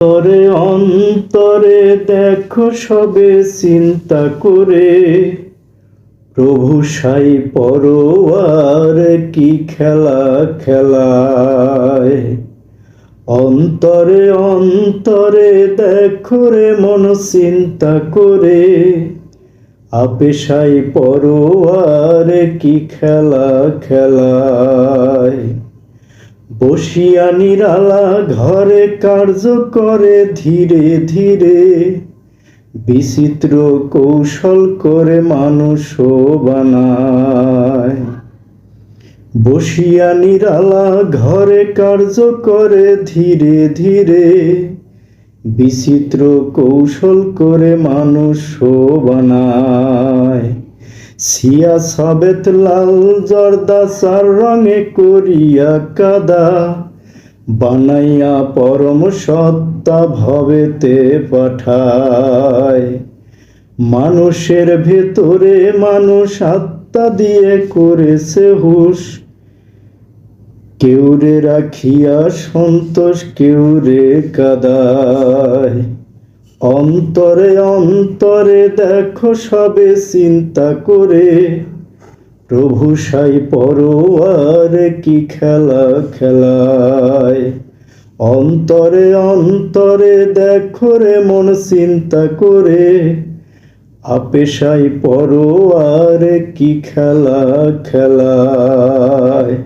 অন্তরে অন্তরে দেখো সবে চিন্তা করে। প্রভু সাই পরোয়ার কি খেলা খেলায়? অন্তরে অন্তরে দেখো রে মন চিন্তা করে। আপেশাই পরোয়ার কি খেলা খেলায়? বসিয়া নিরালা ঘরে কার্য করে ধীরে ধীরে। বিচিত্র কৌশল করে মানুষ বানায়। বসিয়া নিরালা ঘরে কার্য করে ধীরে ধীরে। বিচিত্র কৌশল করে মানুষ বানায়। সিয়া সবেত লাল জর্দা চার রঙে করিয়া কাদা, বানাইয়া পরম সত্তা ভবেতে পাঠায়। মানুষের ভেতরে মানুষ আত্মা দিয়ে করেছে হুশ। কেউরে রাখিয়া সন্তোষ, কেউরে কাদায়। অন্তরে অন্তরে দেখো সবে চিন্তা করে। প্রভু সাই পরোয়ার কি খেলা খেলায়। অন্তরে অন্তরে দেখো রে মন চিন্তা করে। আপে সাই পরোয়ার কি খেলা খেলায়।